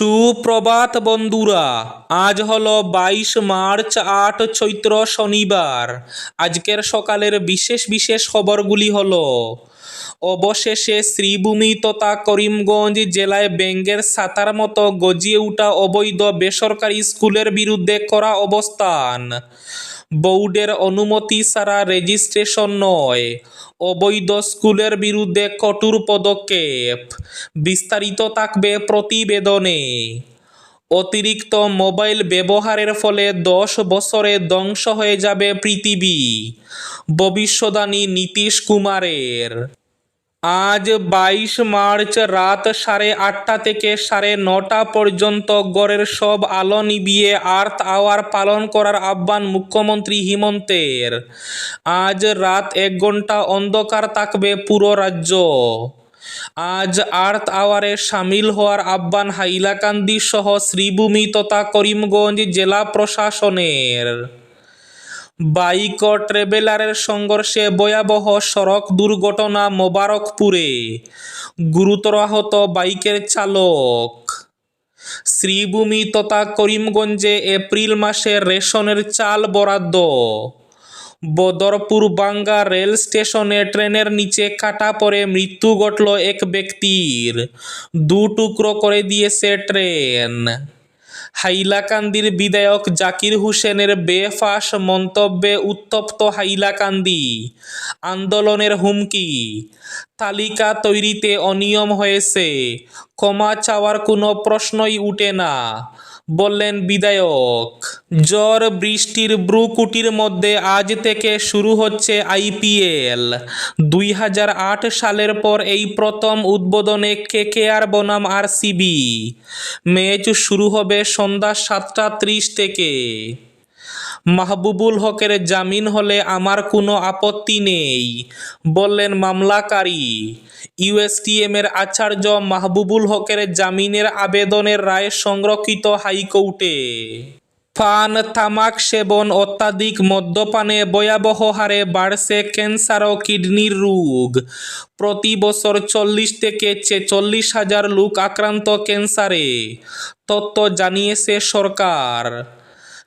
সুপ্রভাত বন্ধুরা, আজ হলো বাইশ মার্চ আট চৈত্র শনিবার। আজকের সকালের বিশেষ বিশেষ খবরগুলি হলো, অবশেষে শ্রীভূমি তথা করিমগঞ্জ জেলায় ব্যাঙ্গের সাতার মতো গজিয়ে উঠা অবৈধ বেসরকারি স্কুলের বিরুদ্ধে করা অবস্থান। বোর্ডের অনুমতি ছাড়া রেজিস্ট্রেশন নয়। অবৈধ স্কুলের বিরুদ্ধে কঠোর পদক্ষেপ। বিস্তারিত থাকবে প্রতিবেদনে। অতিরিক্ত মোবাইল ব্যবহারের ফলে দশ বছরে ধ্বংস হয়ে যাবে পৃথিবী। ভবিষ্যদানী নীতিশ কুমারের। আজ বাইশ মার্চ রাত সাড়ে আটটা থেকে সাড়ে নটা পর্যন্ত গড়ের সব আলো নিভিয়ে আর্থ আওয়ার পালন করার আহ্বান মুখ্যমন্ত্রী হিমন্তের। আজ রাত এক ঘণ্টা অন্ধকার থাকবে পুরো রাজ্য। আজ আর্থ আওয়ারে সামিল হওয়ার আহ্বান হাইলাকান্দি সহ শ্রীভূমি তথা করিমগঞ্জ জেলা প্রশাসনের। বাইক ও ট্রেভেলারের সংঘর্ষে ভয়াবহ সড়ক দুর্ঘটনা মোবারকপুরে। গুরুতর আহত বাইকের চালক। শ্রীভূমি তথা করিমগঞ্জে এপ্রিল মাসে রেশনের চাল বরাদ্দ। বদরপুর বাঙ্গা রেল স্টেশনে ট্রেনের নিচে কাটা পড়ে মৃত্যু ঘটল এক ব্যক্তির। দু টুকরো করে দিয়েছে ট্রেন। হাইলাকান্দির বিধায়ক জাকির হুসেনের বেফাস মন্তব্যে উত্তপ্ত হাইলাকান্দি। আন্দোলনের হুমকি। তালিকা তৈরিতে অনিয়ম হয়েছে। ক্ষমা চাওয়ার কোনো প্রশ্নই উঠে না। বললেন, বিধায়ক জ্বর বৃষ্টির ব্রুকুটির মধ্যে আজ থেকে শুরু হচ্ছে আইপিএল দুই হাজার আট সালের পর এই প্রথম উদ্বোধনে কেকেআর বনাম আর সিবি ম্যাচ শুরু হবে সন্ধ্যা সাতটা ত্রিশ থেকে। মাহবুবুল হকের জামিন হলে আমার কোনো আপত্তি নেই। বললেন মামলাকারী। ইউএসটিএমের আচার্য মাহবুবুল হকের জামিনের আবেদনের রায় সংরক্ষিত হাইকোর্টে। পান তামাক সেবন, অত্যাধিক মদ্যপানে ভয়াবহ হারে বাড়ছে ক্যান্সার ও কিডনির রোগ। প্রতি বছর চল্লিশ থেকে ছেচল্লিশ হাজার লোক আক্রান্ত ক্যান্সারে। তথ্য জানিয়েছে সরকার।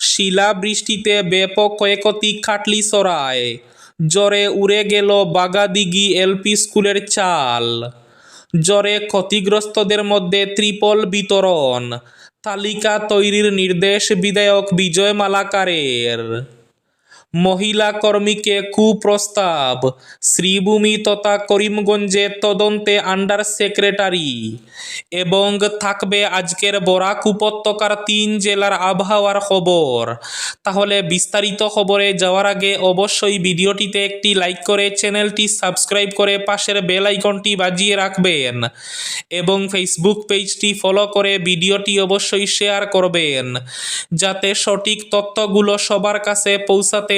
শিলাবৃষ্টিতে ব্যাপক ক্ষয়ক্ষতি সরায় জ্বরে উড়ে গেল বাগাদিগি এলপি স্কুলের চাল। জ্বরে ক্ষতিগ্রস্তদের মধ্যে ত্রিপল বিতরণ। তালিকা তৈরির নির্দেশ বিধায়ক বিজয় মালাকারের। মহিলা কর্মীকে কুপ্রস্তাব। শ্রীভূমি তথা করিমগঞ্জে তদন্তে আন্ডার সেক্রেটারি। এবং থাকবে আজকের বরাক উপত্যকার তিন জেলার আবহাওয়ার খবর। তাহলে বিস্তারিত খবরে যাওয়ার আগে অবশ্যই ভিডিওটিতে একটি লাইক করে চ্যানেলটি সাবস্ক্রাইব করে পাশের বেল আইকনটি বাজিয়ে রাখবেন। এবং ফেসবুক পেজটি ফলো করে ভিডিওটি অবশ্যই শেয়ার করবেন। যাতে সঠিক তথ্যগুলো সবার কাছে পৌঁছাতে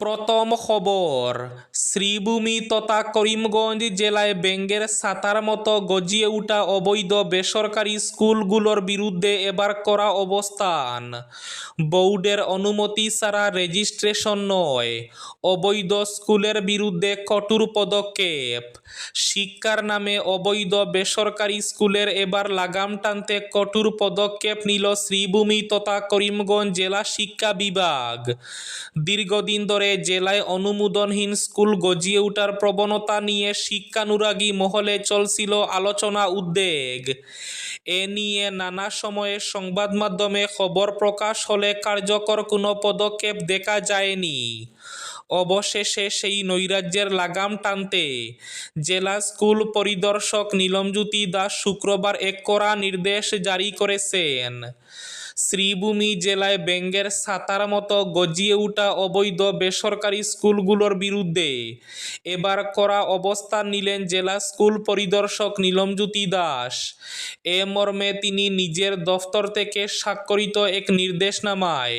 প্রথম খবর, শ্রীভূমি তথা করিমগঞ্জ জেলায় ব্যাঙ্গের সাতার মতো গজিয়ে ওঠা অবৈধ বেসরকারি স্কুলগুলোর বিরুদ্ধে এবার করা অবস্থান। বোর্ডের অনুমতি ছাড়া রেজিস্ট্রেশন নয়। অবৈধ স্কুলের বিরুদ্ধে কঠোর পদক্ষেপ। শিক্ষার নামে অবৈধ বেসরকারি স্কুলের এবার লাগাম টানতে কঠোর পদক্ষেপ নিল শ্রীভূমি তথা করিমগঞ্জ জেলা শিক্ষা বিভাগ। দীর্ঘদিন ধরে জেলায় অনুমোদনহীন স্কুল গজিয়ে ওঠার প্রবণতা নিয়ে শিক্ষানুরাগী মহলে চলছিল আলোচনা উদ্বেগ। এ নিয়ে নানা সময়ে সংবাদ মাধ্যমে খবর প্রকাশ হলে কার্যকর কোনো পদক্ষেপ দেখা যায়নি। অবশেষে সেই নৈরাজ্যের লাগাম টানতে জেলা স্কুল পরিদর্শক নীলমজ্যোতি দাস শুক্রবার এক কড়া নির্দেশ জারি করেছেন। শ্রীভূমি জেলায় ব্যাঙ্গের সাতার মতো গজিয়ে ওঠা অবৈধ বেসরকারি স্কুলগুলোর বিরুদ্ধে। এবার করা অবস্থান নিলেন জেলা স্কুল পরিদর্শক নীলমজ্যোতি দাস। এ মর্মে তিনি নিজের দফতর থেকে স্বাক্ষরিত এক নির্দেশনামায়।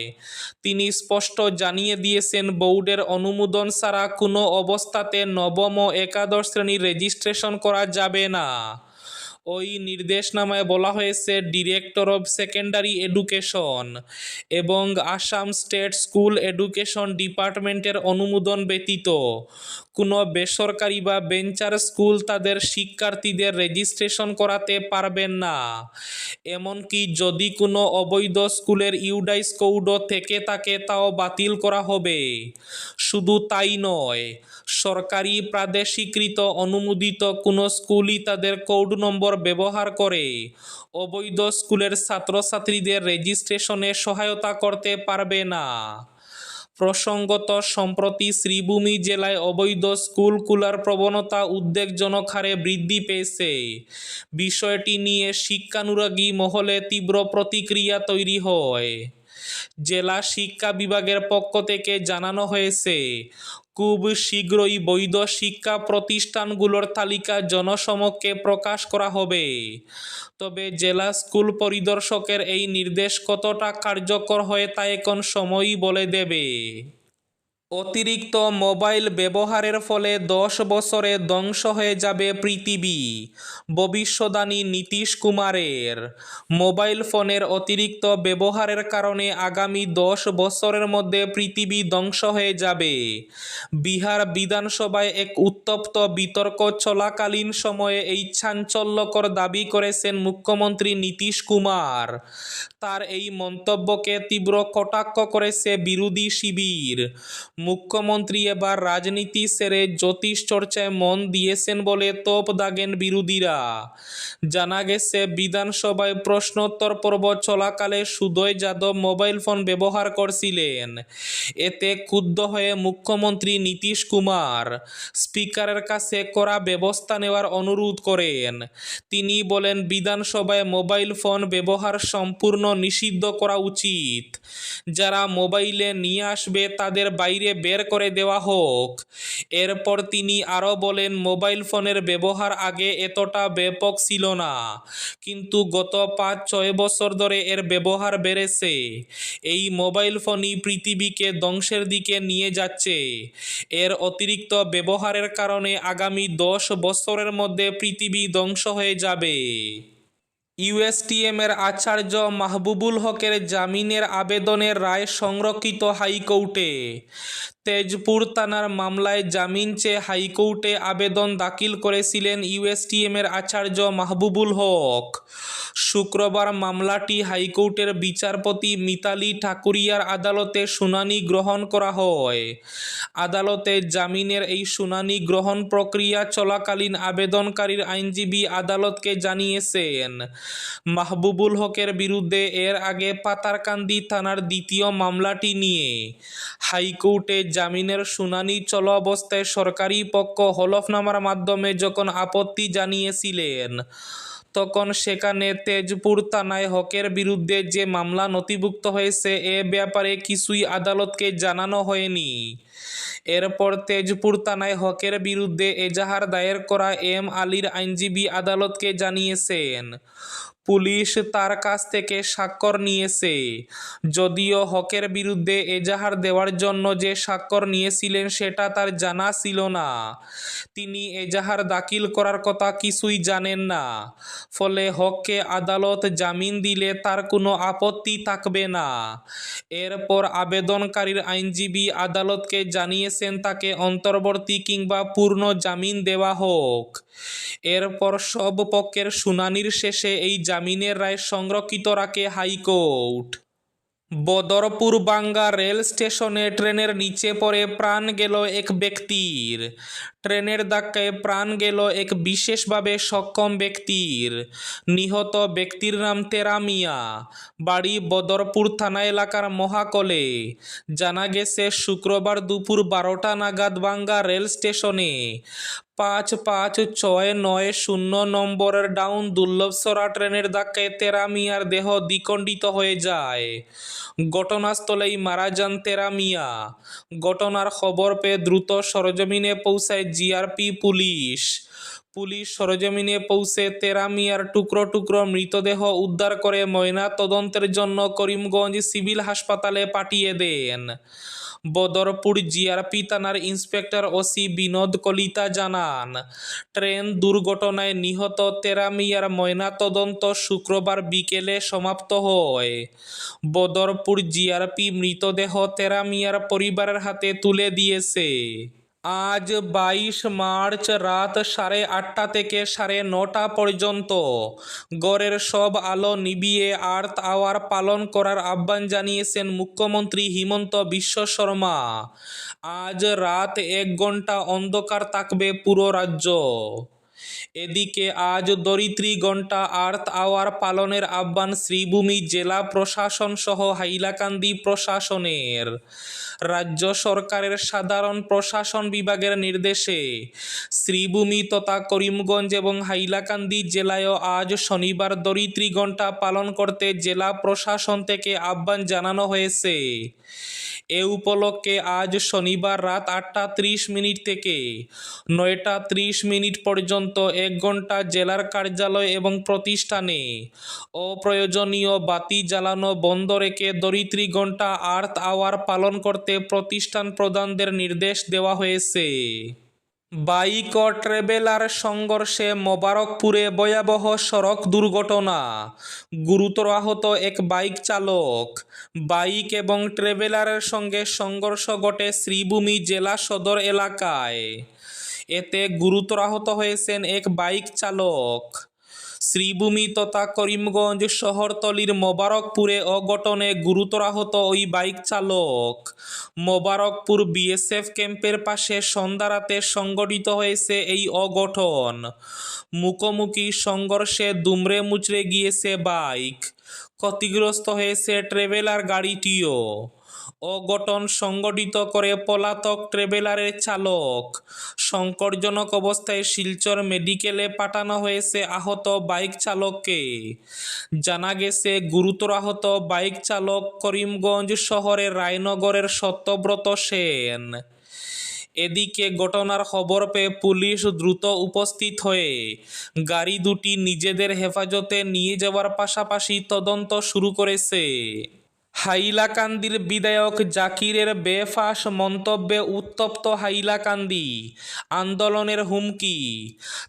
তিনি স্পষ্ট জানিয়ে দিয়েছেন, বোর্ডের অনুমোদন ছাড়া কোনো অবস্থাতে নবম ও একাদশ শ্রেণির রেজিস্ট্রেশন করা যাবে না। ওই নির্দেশনামায় বলা হয়েছে ডিরেক্টর অব সেকেন্ডারি এডুকেশন এবং আসাম স্টেট স্কুল এডুকেশন ডিপার্টমেন্টের অনুমোদন ব্যতীত কোনো বেসরকারি বা বেঞ্চার স্কুল তাদের শিক্ষার্থীদের রেজিস্ট্রেশন করাতে পারবেন না। এমনকি যদি কোনো অবৈধ স্কুলের ইউডাইস কৌড থেকে থাকে, তাও বাতিল করা হবে। শুধু তাই নয় সরকারি প্রাদেশিকৃত অনুমোদিত কোনো স্কুলই তাদের কোড নম্বর ব্যবহার করে। অবৈধ স্কুলের ছাত্রছাত্রীদের রেজিস্ট্রেশনে সহায়তা করতে পারবে না। প্রসঙ্গত, সম্প্রতি শ্রীভূমি জেলায় অবৈধ স্কুল খোলার প্রবণতা উদ্বেগজনক হারে বৃদ্ধি পেয়েছে। বিষয়টি নিয়ে শিক্ষানুরাগী মহলে তীব্র প্রতিক্রিয়া তৈরি হয়। জেলা শিক্ষা বিভাগের পক্ষ থেকে জানানো হয়েছে খুব শীঘ্রই বৈধ শিক্ষা প্রতিষ্ঠানগুলোর তালিকা জনসমক্ষে প্রকাশ করা হবে। তবে জেলা স্কুল পরিদর্শকের এই নির্দেশ কতটা কার্যকর হয় তা এখন সময়ই বলে দেবে। অতিরিক্ত মোবাইল ব্যবহারের ফলে দশ বছরে ধ্বংস হয়ে যাবে পৃথিবী। ভবিষ্যদ্বাণী নীতিশ কুমারের। মোবাইল ফোনের অতিরিক্ত ব্যবহারের কারণে আগামী দশ বছরের মধ্যে পৃথিবী ধ্বংস হয়ে যাবে। বিহার বিধানসভায় এক উত্তপ্ত বিতর্ক চলাকালীন সময়ে এই চাঞ্চল্যকর দাবি করেছেন মুখ্যমন্ত্রী নীতিশ কুমার। তার এই মন্তব্যকে তীব্র কটাক্ষ করেছে বিরোধী শিবির। মুখ্যমন্ত্রী এবার রাজনীতি সেরে জ্যোতিষ চর্চায় মন দিয়েছেন বলে তোপ দাগেন বিরোধীরা। জানা গেছে, বিধানসভায় প্রশ্নোত্তর পর্ব চলাকালে সুদয় যাদব মোবাইল ফোন ব্যবহার করছিলেন। এতে ক্ষুব্ধ হয়ে মুখ্যমন্ত্রী নীতিশ কুমার স্পিকারের কাছে করা ব্যবস্থা নেওয়ার অনুরোধ করেন। তিনি বলেন, বিধানসভায় মোবাইল ফোন ব্যবহার সম্পূর্ণ নিষিদ্ধ করা উচিত। যারা মোবাইলে নিয়ে আসবে, তাদের বাইরে বের করে দেওয়া হোক। এরপর তিনি আরও বলেন, মোবাইল ফোনের ব্যবহার আগে এতটা ব্যাপক ছিল না, কিন্তু গত পাঁচ, ছয় বছর ধরে এর ব্যবহার বেড়েছে। এই মোবাইল ফোনই পৃথিবীকে ধ্বংসের দিকে নিয়ে যাচ্ছে। এর অতিরিক্ত ব্যবহারের কারণে আগামী দশ বছরের মধ্যে পৃথিবী ধ্বংস হয়ে যাবে। ইউএসটিএম এর আচার্য মাহবুবুল হকের জামিনের আবেদনের রায় সংরক্ষিত হাইকোর্টে। তেজপুর থানার মামলায় জামিন চেয়ে হাইকোর্টে আবেদন দাখিল করেছিলেন ইউএসটিএমের আচার্য মাহবুবুল হক। শুক্রবার মামলাটি হাইকোর্টের বিচারপতি মিতালি ঠাকুরিয়ার আদালতে শুনানি গ্রহণ করা হয়। আদালতে জামিনের এই শুনানি গ্রহণ প্রক্রিয়া চলাকালীন আবেদনকারীর আইনজীবী আদালতকে জানিয়েছেন। মাহবুবুল হকের বিরুদ্ধে এর আগে পাতারকান্দি থানার দ্বিতীয় মামলাটি নিয়ে হাইকোর্টে জামিনের শুনানি চলা অবস্থায় সরকারি পক্ষ হলফনামার মাধ্যমে যখন আপত্তি জানিয়েছিলেন, তখন সেখানে তেজপুর থানায় হকের বিরুদ্ধে যে মামলা নথিভুক্ত হয়েছে, এ ব্যাপারে কিছুই আদালতকে জানানো হয়নি। এরপর তেজপুর থানায় হকের বিরুদ্ধে এজাহার দায়ের করা এম আলীর আইনজীবী আদালতকে জানিয়েছেন পুলিশ তার কাছ থেকে স্বাক্ষর নিয়েছে। যদিও হকের বিরুদ্ধে এজাহার দেওয়ার জন্য যে স্বাক্ষর নিয়েছিলেন সেটা তার জানা ছিল না। তিনি এজাহার দাখিল করার কথা কিছুই জানেন না। ফলে হককে আদালত জামিন দিলে তার কোনো আপত্তি থাকবে না। এরপর আবেদনকারীর আইনজীবী আদালতকে জানিয়েছেন তাকে অন্তর্বর্তী কিংবা পূর্ণ জামিন দেওয়া হোক। এরপর সব পক্ষের শুনানির শেষে এই জামিনের রায় সংরক্ষিত রাখে হাইকোর্ট। বদরপুর বাঙ্গা রেল স্টেশনে ট্রেনের নিচে পড়ে প্রাণ গেল এক ব্যক্তির। ট্রেনের ধাক্কায় প্রাণ গেল এক বিশেষভাবে সক্ষম ব্যক্তির। নিহত ব্যক্তির নাম তেরা মিয়া বাড়ি বদরপুর থানা এলাকার মহাকলে। জানা গেছে, শুক্রবার দুপুর বারোটা নাগাদ বাঙ্গা রেল স্টেশনে পাঁচ পাঁচ ছয় নয় শূন্য নম্বরের ডাউন দুর্লভসরা ট্রেনের ধাক্কায় তেরামিয়ার দেহ দ্বিখণ্ডিত হয়ে যায়। ঘটনাস্থলেই মারা যান তেরামিয়া। ঘটনার খবর পেয়ে দ্রুত সরজমিনে পৌঁছায় জিআরপি পুলিশ। পুলিশ সরজমিনে পৌঁছে তেরা মিয়ার টুকরো টুকরো মৃতদেহ উদ্ধার করে ময়না তদন্তের জন্য করিমগঞ্জ সিভিল হাসপাতালে পাঠিয়ে দেন। বদরপুর জিআরপি থানার ইন্সপেক্টর ওসি বিনোদ কলিতা জানান, ট্রেন দুর্ঘটনায় নিহত তেরামিয়ার ময়নাতদন্ত শুক্রবার বিকেলে সমাপ্ত হয়। বদরপুর জিআরপি মৃতদেহ তেরামিয়ার পরিবারের হাতে তুলে দিয়েছে। আজ বাইশ মার্চ রাত সাড়ে আটটা থেকে সাড়ে নটা পর্যন্ত। গড়ের সব আলো নিভিয়ে আর্থ আওয়ার পালন করার আহ্বান জানিয়েছেন মুখ্যমন্ত্রী হিমন্ত বিশ্ব শর্মা। আজ রাত এক ঘণ্টা অন্ধকার থাকবে পুরো রাজ্য। এদিকে আজ দরিদ্রী ঘণ্টা আর্থ আওয়ার পালনের আহ্বান শ্রীভূমি জেলা প্রশাসন সহ হাইলাকান্দি প্রশাসনের। রাজ্য সরকারের সাধারণ প্রশাসন বিভাগের নির্দেশে শ্রীভূমি তথা করিমগঞ্জ এবং হাইলাকান্দি জেলায়ও আজ শনিবার দরিদ্রী ঘণ্টা পালন করতে জেলা প্রশাসন থেকে আহ্বান জানানো হয়েছে। এ উপলক্ষে আজ শনিবার রাত আটটা ত্রিশ মিনিট থেকে নয়টা ত্রিশ মিনিট পর্যন্ত এক ঘণ্টা জেলার কার্যালয় এবং প্রতিষ্ঠানে অপ্রয়োজনীয় বাতি জ্বালানো বন্ধ রেখে দরিদ্রী ঘণ্টা আর্থ আওয়ার পালন করতে প্রতিষ্ঠান প্রধানদের নির্দেশ দেওয়া হয়েছে। বাইক ও ট্রেভেলার সংঘর্ষে মোবারকপুরে ভয়াবহ সড়ক দুর্ঘটনা। গুরুতর আহত এক বাইক চালক। বাইক এবং ট্রেভেলারের সঙ্গে সংঘর্ষ ঘটে শ্রীভূমি জেলা সদর এলাকায়। এতে গুরুতর আহত হয়েছেন এক বাইক চালক। শ্রীভূমি তথা করিমগঞ্জ শহরতলির মোবারকপুরে অঘটনে গুরুতর আহত ওই বাইক চালক। মোবারকপুর বিএসএফ ক্যাম্পের পাশে সন্ধ্যা রাতে সংঘটিত হয়েছে এই অঘটন। মুখোমুখি সংঘর্ষে দুমড়ে মুচড়ে গিয়েছে বাইক। ক্ষতিগ্রস্ত হয়েছে ট্রেভেলার গাড়িটিও। অঘটন সংগঠিত করে পলাতক ট্রেভেলারের চালক। সংকটজনক অবস্থায় শিলচর মেডিকেলে পাঠানো হয়েছে আহত বাইক চালককে। জানা গেছে, গুরুতর আহত বাইক চালক করিমগঞ্জ শহরের রায়নগরের সত্যব্রত সেন। এদিকে ঘটনার খবর পেয়ে পুলিশ দ্রুত উপস্থিত হয়ে গাড়ি দুটি নিজেদের হেফাজতে নিয়ে যাওয়ার পাশাপাশি তদন্ত শুরু করেছে। হাইলাকান্দির বিধায়ক জাকিরের বেফাস মন্তব্যে উত্তপ্ত হাইলাকান্দি। আন্দোলনের হুমকি।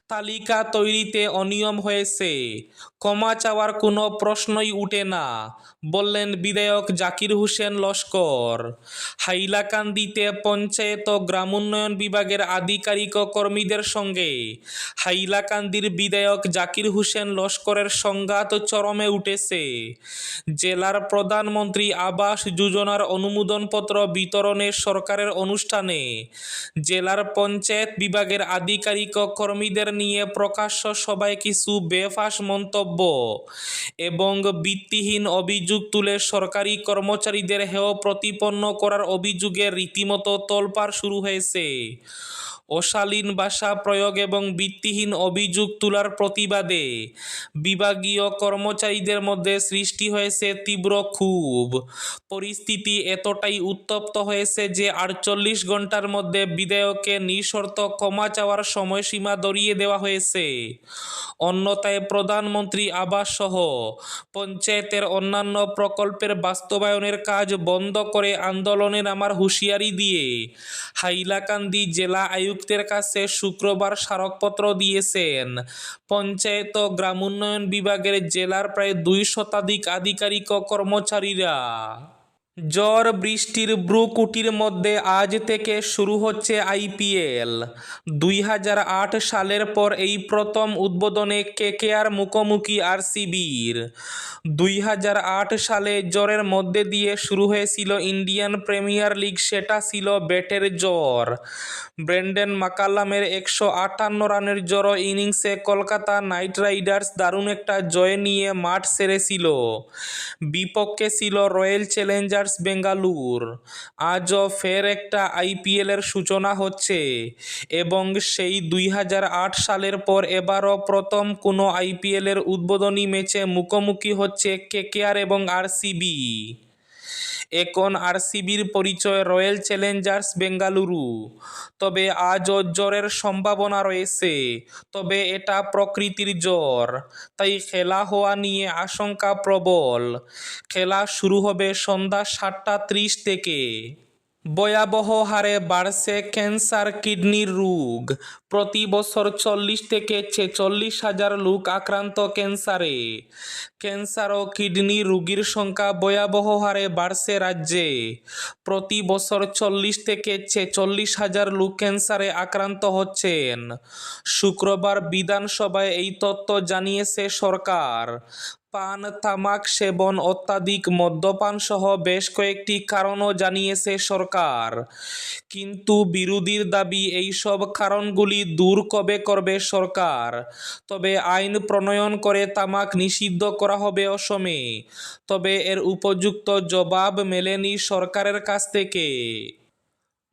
তালিকা তৈরিতে অনিয়ম হয়েছে। ক্ষমা চাওয়ার কোনো প্রশ্নই উঠে না। বললেন বিধায়ক জাকির হোসেন লস্কর, হাইলাকান্দিতে পঞ্চায়েত ও গ্রামোন্নয়ন বিভাগের আধিকারিক ও কর্মীদের সঙ্গে। হাইলাকান্দির বিধায়ক জাকির হোসেন লস্করের সংঘাত চরমে উঠেছে। জেলার প্রধানমন্ত্রী আবাস যোজনার অনুমোদনপত্র বিতরণের সরকারের অনুষ্ঠানে জেলার পঞ্চায়েত বিভাগের আধিকারিক ও কর্মীদের নিয়ে প্রকাশ্য সবাই কিছু বেফাস মন্তব্য এবং ভিত্তিহীন অভিযোগ তুলে সরকারি কর্মচারীদের হেয় প্রতিপন্ন করার অভিযোগে রীতিমতো তোলপাড় শুরু হয়েছে। অশালীন ভাষা প্রয়োগ এবং ভিত্তিহীন অভিযোগ তোলার প্রতিবাদে বিভাগীয় কর্মচারীদের মধ্যে সৃষ্টি হয়েছে তীব্র ক্ষোভ। পরিস্থিতি এতটাই উত্তপ্ত হয়েছে যে আটচল্লিশ ঘণ্টার মধ্যে বিধায়ককে নিঃশর্ত ক্ষমা চাওয়ার সময়সীমা দরিয়ে দেওয়া হয়েছে। অন্যথায় প্রধানমন্ত্রী আবাস সহ পঞ্চায়েতের অন্যান্য প্রকল্পের বাস্তবায়নের কাজ বন্ধ করে আন্দোলনে নামার হুঁশিয়ারি দিয়ে হাইলাকান্দি জেলা আয়ুক্তের কাছে শুক্রবার স্মারকপত্র দিয়েছেন। পঞ্চায়েত ও গ্রামোন্নয়ন বিভাগের জেলার প্রায় দুই শতাধিক আধিকারিক ও কর্মচারীরা। ঝড় বৃষ্টির ব্রুকুটির মধ্যে আজ থেকে শুরু হচ্ছে আইপিএল দুই হাজার আট সালের পর এই প্রথম উদ্বোধনে কেকেআর মুখোমুখি আরসিবির দুই হাজার আট সালে জ্বরের মধ্যে দিয়ে শুরু হয়েছিল ইন্ডিয়ান প্রিমিয়ার লিগ, সেটা ছিল ব্যাটের জ্বর। ব্রেন্ডেন মাকাল্লামের একশো আটান্ন রানের জড়ো ইনিংসে কলকাতা নাইট রাইডার্স দারুণ একটা জয় নিয়ে মাঠ সেরেছিল। বিপক্ষে ছিল রয়্যাল চ্যালেঞ্জার্স বেঙ্গালুর। আজও ফের একটা আইপিএলের সূচনা হচ্ছে এবং সেই দুই হাজার আট সালের পর এবারও প্রথম কোনো আইপিএলের উদ্বোধনী ম্যাচে মুখোমুখি হচ্ছে কেকেআর এবং আরসিবি এখন আরসিবির পরিচয় রয়্যাল চ্যালেঞ্জার্স বেঙ্গালুরু। তবে আজও জ্বরের সম্ভাবনা রয়েছে। তবে এটা প্রকৃতির জ্বর। তাই খেলা হওয়া নিয়ে আশঙ্কা প্রবল। খেলা শুরু হবে সন্ধ্যা সাতটা ত্রিশ থেকে। ভয়াবহ হারে বাড়ছে ক্যান্সার কিডনির রোগ। প্রতি বছর চল্লিশ থেকে ছেচল্লিশ হাজার লোক আক্রান্ত ক্যান্সারে। ক্যান্সার ও কিডনি রোগীর সংখ্যা ভয়াবহ হারে বাড়ছে রাজ্যে। প্রতি বছর চল্লিশ থেকে ছেচল্লিশ হাজার লোক ক্যান্সারে আক্রান্ত হচ্ছেন। শুক্রবার বিধানসভায় এই তথ্য জানিয়েছে সরকার। পান, তামাক সেবন অত্যাধিক। মদ্যপান সহ বেশ কয়েকটি কারণও জানিয়েছে সরকার। কিন্তু বিরোধীর দাবি, এইসব কারণগুলি দূর কবে করবে সরকার? তবে আইন প্রণয়ন করে তামাক নিষিদ্ধ করা হবে অসমে। তবে এর উপযুক্ত জবাব মেলেনি সরকারের কাছ থেকে।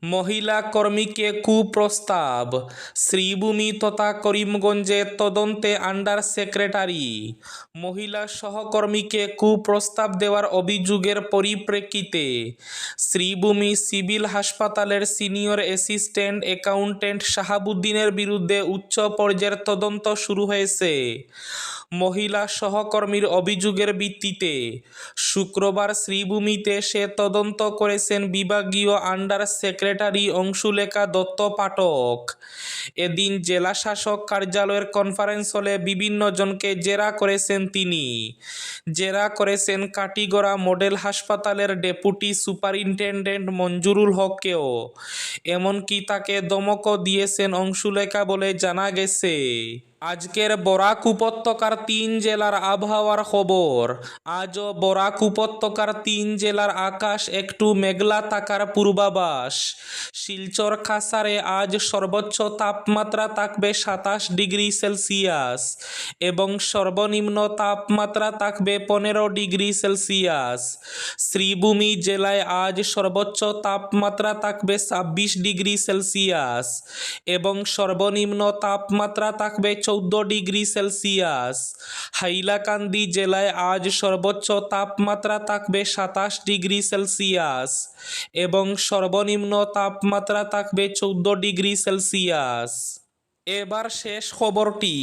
মহিলা কর্মীকে কুপ্রস্তাব। শ্রীভূমি তথা করিমগঞ্জে তদন্তে আন্ডার সেক্রেটারি। মহিলা সহকর্মীকে কুপ্রস্তাব দেওয়ার অভিযোগের পরিপ্রেক্ষিতে শ্রীভূমি সিভিল হাসপাতালের সিনিয়র অ্যাসিস্ট্যান্ট অ্যাকাউন্ট্যান্ট শাহাবুদ্দিনের বিরুদ্ধে উচ্চ পর্যায়ের তদন্ত শুরু হয়েছে। মহিলা সহকর্মীর অভিযোগের ভিত্তিতে শুক্রবার শ্রীভূমিতে সে তদন্ত করেছেন বিভাগীয় আন্ডার সেক্রেটারি অংশুলেখা দত্ত পাঠক। এদিন জেলা শাসক কার্যালয়ের কনফারেন্স হলে বিভিন্ন জনকে জেরা করেছেন তিনি। জেরা করেছেন কাটিগড়া মডেল হাসপাতালের ডেপুটি সুপারিনটেন্ডেন্ট মঞ্জুরুল হককেও। এমনকি তাকে দমকও দিয়েছেন অংশুলেখা বলে জানা গেছে। আজকের বরাক উপত্যকার তিন জেলার আবহাওয়ার খবর। আজও বরাক উপত্যকার তিন জেলার আকাশ একটু মেঘলা থাকার পূর্বাভাস। শিলচর খাসারে আজ সর্বোচ্চ তাপমাত্রা থাকবে সাতাশ ডিগ্রি সেলসিয়াস এবং সর্বনিম্ন তাপমাত্রা থাকবে পনেরো ডিগ্রি সেলসিয়াস। শ্রীভূমি জেলায় আজ সর্বোচ্চ তাপমাত্রা থাকবে ছাব্বিশ ডিগ্রি সেলসিয়াস এবং সর্বনিম্ন তাপমাত্রা থাকবে চৌদ্দ ডিগ্রি সেলসিয়াস। হাইলাকান্দি জেলায় আজ সর্বোচ্চ তাপমাত্রা থাকবে সাতাশ ডিগ্রি সেলসিয়াস এবং সর্বনিম্ন তাপমাত্রা থাকবে চৌদ্দ ডিগ্রি সেলসিয়াস। এবার শেষ খবরটি।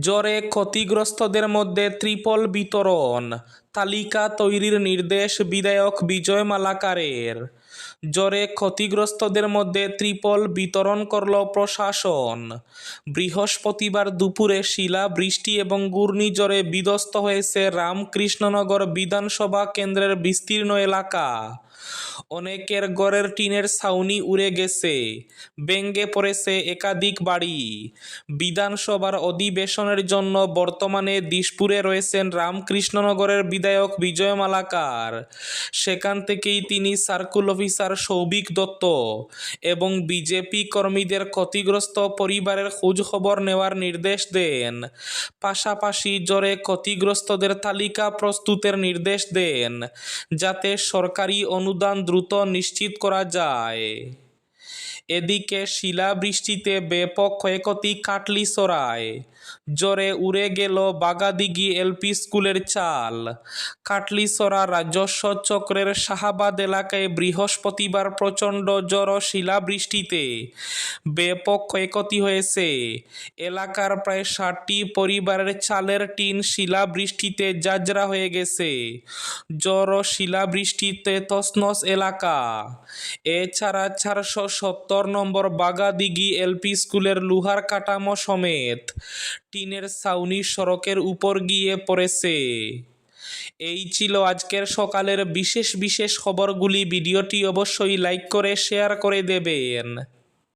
জ্বরে ক্ষতিগ্রস্তদের মধ্যে ত্রিপল বিতরণ। তালিকা তৈরির নির্দেশ বিধায়ক বিজয় মালাকারের। জ্বরে ক্ষতিগ্রস্তদের মধ্যে ত্রিপল বিতরণ করল প্রশাসন। বৃহস্পতিবার দুপুরে শিলা, বৃষ্টি এবং ঘূর্ণিঝড়ে বিধ্বস্ত হয়েছে রামকৃষ্ণনগর বিধানসভা কেন্দ্রের বিস্তীর্ণ এলাকা। অনেকের ঘরের টিনের ছাউনি উড়ে গেছে ব্যঙ্গে পড়েছে একাধিক বাড়ি। বিধানসভার অধিবেশনের জন্য বর্তমানে দিশপুরে রয়েছেন রামকৃষ্ণনগরের বিধায়ক বিজয় মালাকার। সেখান থেকেই তিনি সার্কুল অফিসার সৌভিক দত্ত এবং বিজেপি কর্মীদের ক্ষতিগ্রস্ত পরিবারের খোঁজ খবর নেওয়ার নির্দেশ দেন। পাশাপাশি জ্বরে ক্ষতিগ্রস্তদের তালিকা প্রস্তুতের নির্দেশ দেন, যাতে সরকারি অনুদান দ্রুত নিশ্চিত করা যায়। এদিকে শিলাবৃষ্টিতে ব্যাপক ক্ষয়ক্ষতি কাটলি কাটলিছড়ায় জ্বরে উড়ে গেল বাগাদিগি এলপি স্কুলের চাল। কাটলিসরা রাজস্ব চক্রের শাহাবাদ এলাকায় বৃহস্পতিবার প্রচণ্ড জ্বর ও শিলাবৃষ্টিতে ব্যাপক ক্ষয়ক্ষতি হয়েছে। এলাকার প্রায় ষাটটি পরিবারের চালের টিন শিলাবৃষ্টিতে জাজরা হয়ে গেছে। জ্বর ও শিলাবৃষ্টিতে তছনছ এলাকা। এছাড়া চারশো সত্তর নম্বর বাগাদিঘি এলপি স্কুলের লোহার কাঠামো সমেত টিনের ছাউনি সড়কের উপর গিয়ে পড়েছে। এই ছিল আজকের সকালের বিশেষ বিশেষ খবরগুলি। ভিডিওটি অবশ্যই লাইক করে, শেয়ার করে দেবেন।